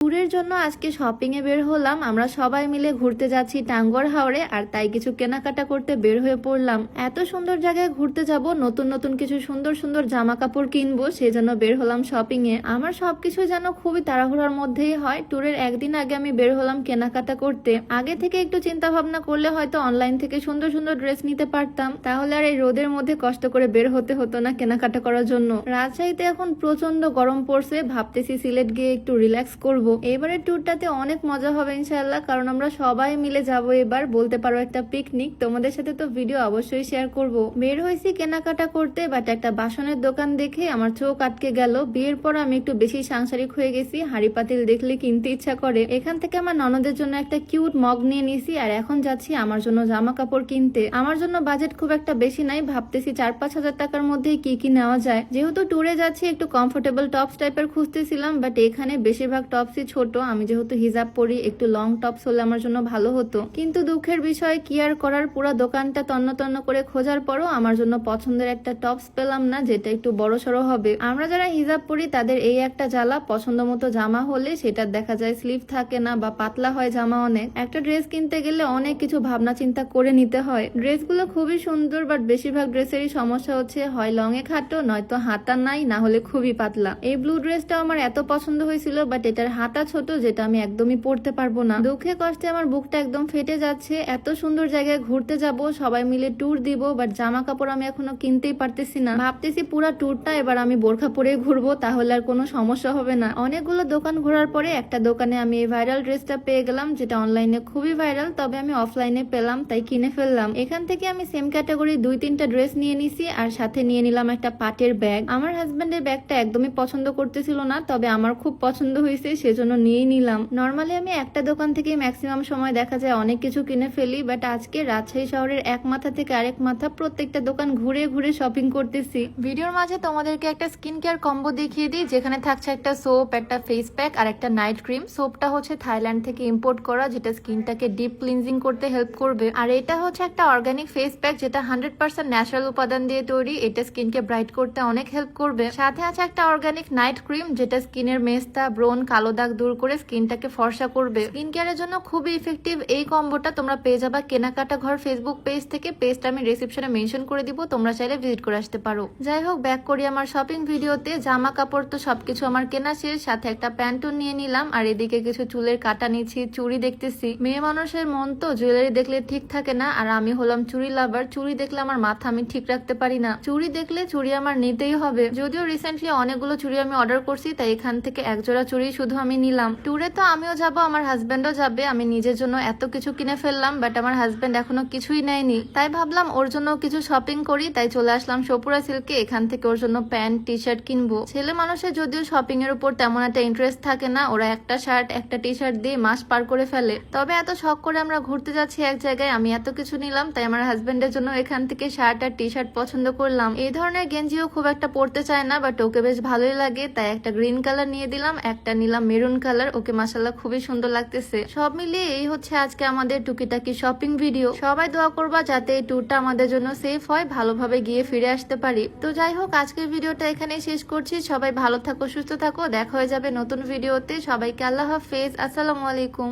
ট্যুরের জন্য আজকে শপিং এ বের হলাম। আমরা সবাই মিলে ঘুরতে যাচ্ছি টাঙ্গর হাওড়ে আর তাই কিছু কেনাকাটা করতে বের হয়ে পড়লাম। এত সুন্দর জায়গায় ঘুরতে যাব, নতুন নতুন কিছু সুন্দর সুন্দর জামা কাপড় কিনবো সেই জন্য বের হলাম শপিং এ। আমার সবকিছু যেন খুবই তাড়াহুড়ার মধ্যেই হয়। ট্যুরের একদিন আগে আমি বের হলাম কেনাকাটা করতে। আগে থেকে একটু চিন্তা ভাবনা করলে হয়তো অনলাইন থেকে সুন্দর সুন্দর ড্রেস নিতে পারতাম। তাহলে আর এই রোদের মধ্যে কষ্ট করে বের হতে হতো না কেনাকাটা করার জন্য। রাজশাহীতে এখন প্রচণ্ড গরম পড়ছে। ভাবতেছি সিলেট গিয়ে একটু রিল্যাক্স করব। এবারের ট্যুরটাতে অনেক মজা হবে ইনশাল্লাহ কারণ আমরা সবাই মিলে যাব এবার, বলতে পারো একটা পিকনিক তোমাদের সাথে তো ভিডিও অবশ্যই শেয়ার করব। বের হয়েছি কেনাকাটা করতে বাট একটা বাসনের দোকান দেখে আমার চোখ আটকে গেল। বিয়ের পর আমি একটু বেশি সাংসারিক হয়ে গেছি, হাড়ি পাতিল দেখলে কিনতে ইচ্ছা করে। এখান থেকে আমার ননদের জন্য একটা কিউট মগ নিয়ে নিছি, আর এখন যাচ্ছি আমার জন্য জামা কাপড় কিনতে। আমার জন্য বাজেট খুব একটা বেশি নাই, ভাবতেছি চার পাঁচ হাজার টাকার মধ্যে কি কি নেওয়া যায়। যেহেতু ট্যুরে যাচ্ছি, একটু কমফোর্টেবল টপস টাইপের খুঁজতেছিলাম বাট এখানে বেশিরভাগ টপসই ছোট, আমি যেহেতু হিজাব পরি, একটু লং টপস হলে আমার জন্য ভালো হতো। কিন্তু দুঃখের বিষয়, কি আর করার? পুরো দোকানটা তন্ন তন্ন করে খোঁজার পরও আমার জন্য পছন্দের একটা টপস পেলাম না, যেটা একটু বড় সড়ো হবে। আমরা যারা হিজাব পরি, তাদের এই একটা জ্বালা, পছন্দ মতো জামা হলে সেটা দেখা যায় স্লিভ থাকে না বা পাতলা হয় জামা অনেক। একটা ড্রেস কিনতে গেলে অনেক কিছু ভাবনা চিন্তা করে নিতে হয়। ড্রেসগুলো খুবই সুন্দর বাট বেশিরভাগ ড্রেসেরই সমস্যা হচ্ছে, হয় লং এ খাটো, নয়তো হাতা নাই, না হলে খুবই পাতলা। এই ব্লু ড্রেসটা আমার এত পছন্দ হয়েছিল বাট এটার হাতা ছোট যেটা আমি একদমই পরতে পারব না। দুঃখে কষ্টে আমার বুকটা একদম ফেটে যাচ্ছে। এত সুন্দর জায়গায় ঘুরতে যাব, সবাই মিলে ট্যুর দিব বাট জামা কাপড় আমি এখনও কিনতেই পারতেছি না। ভাবতেছি পুরো ট্যুরটা এবার আমি বোরখা পরে ঘুরবো, তাহলে আর কোনো সমস্যা হবে না। অনেকগুলো দোকান ঘোরার পরে একটা দোকানে আমি এই ভাইরাল ড্রেসটা পেয়ে গেলাম, যেটা অনলাইনে খুবই ভাইরাল তবে আমি অফলাইনে পেলাম, তাই কিনে ফেললাম। এখান থেকে আমি সেম ক্যাটাগরি দুই তিনটা ড্রেস নিয়ে নিছি, আর সাথে নিয়ে নিলাম একটা পাটের ব্যাগ আমার হাজবেন্ডের ব্যাগটা একদমই পছন্দ করতেছিল না, তবে আমার খুব পছন্দ হয়েছে সেজন্য নিয়েই নিলাম। নর্মালি আমি একটা দোকান থেকে ম্যাক্সিমাম সময় দেখা যায় অনেক কিছু কিনে ফেলি বাট আজকে রাজশাহী শহরের এক মাথা থেকে আরেক মাথা প্রত্যেকটা দোকান ঘুরে ঘুরে শপিং করতেছি। ভিডিওর মাঝে তোমাদেরকে একটা স্কিন কেয়ার কম্বো দেখিয়ে দিই, যেখানে থাকছে একটা সোপ একটা ফেস প্যাক আর একটা নাইট ক্রিম সোপটা হচ্ছে থাইল্যান্ড থেকে ইম্পোর্ট করা, যেটা স্কিনটাকে ডিপ ক্লিনজিং করতে হেল্প করবে। আর এটা হচ্ছে একটা অর্গানিক ফেস প্যাক যেটা হান্ড্রেড পার্সেন্ট ন্যাচারাল উপাদান দিয়ে তৈরি। এটা স্কিনকে ব্রাইট করতে অনেক হেল্প করবে। সাথে আছে একটা অর্গানিক নাইট ক্রিম যেটা স্কিনের মেস্তা ব্রোন কালো দাগ দূর করে স্কিনটাকে ফর্সা করবে। স্কিন কেয়ারের জন্য খুবই ইফেক্টিভ এই কম্বোটা তোমরা পেয়ে যাবা। কেনাকাটা ঘর ফেসবুক পেজ থেকে পেজটা আমি রিসেপশনে মেনশন করে দিব, তোমরা চাইলে ভিজিট করে আসতে পারো। যাই হোক ব্যাক করি আমার শপিং ভিডিওতে জামা কাপড় তো সবকিছু আমার কেনা শেষ। সাথে একটা প্যান্টও নিয়ে নিলাম। আর এদিকে কিছু চুলের কাটা নিচ্ছি, চুড়ি দেখতেছি। মেয়ে মানুষের মন তো জুয়েলারি দেখলে ঠিক থাকে না। আর আমি হলাম চুড়ি লাভার চুড়ি দেখলে আমার মাথা আমি ঠিক রাখতে পারি না। চুড়ি দেখলে চুড়ি আমার নিতেই হবে। যদিও রিসেন্টলি অনেকগুলো চুড়ি আমি অর্ডার করছি, তাই এখান থেকে এক জোড়া চুড়ি শুধু আমি নিলাম। ট্যুরে তো আমিও যাব, আমার হাজবেন্ডও যাবে। আমি নিজের জন্য এত কিছু কিনে ফেললাম বাট আমার হাজবেন্ড এখনও কিছুই নেয়নি। তাই ভাবলাম ওর জন্য কিছু শপিং করি, তাই চলে আসলাম সপুরা সিল্কে এখান থেকে ওর জন্য প্যান্ট টি শার্ট কিনবো। ছেলে মানুষের যদিও শপিং এর উপর তেমন একটা ইন্টারেস্ট থাকে না, ওরা একটা শার্ট একটা টি শার্ট দিয়ে মাস পার করে ফেলে। তবে এত শখ করে আমরা ঘুরতে যাচ্ছি এক জায়গায়, আমি এত কিছু নিলাম, তাই আমার হাজবেন্ডের জন্য এখান থেকে শার্ট আর টি শার্ট পছন্দ করলাম। এই ধরনের গেঞ্জিও খুব একটা পরতে চায় না বাট ওকে বেশ ভালোই লাগে, তাই একটা গ্রিন কালার নিয়ে দিলাম, একটা নিলাম মেরুন কালার। ওকে মাসাল্লাহ খুবই সুন্দর লাগতেছে। সব মিলিয়ে এই হচ্ছে আজকে আমাদের টুকিটাকি শপিং ভিডিও সবাই দোয়া করবা যাতে এই ট্যুরটা আমাদের জন্য সেফ হয়, ভালোভাবে গিয়ে ফিরে আসতে পারি। তো যাই হোক, আজকের ভিডিওটা এখানেই শেষ করছি। সবাই ভালো থাকো, সুস্থ থাকো। দেখা হয়ে যাবে নতুন ভিডিওতে সবাইকে আল্লাহ হাফেজ। আসসালামু আলাইকুম।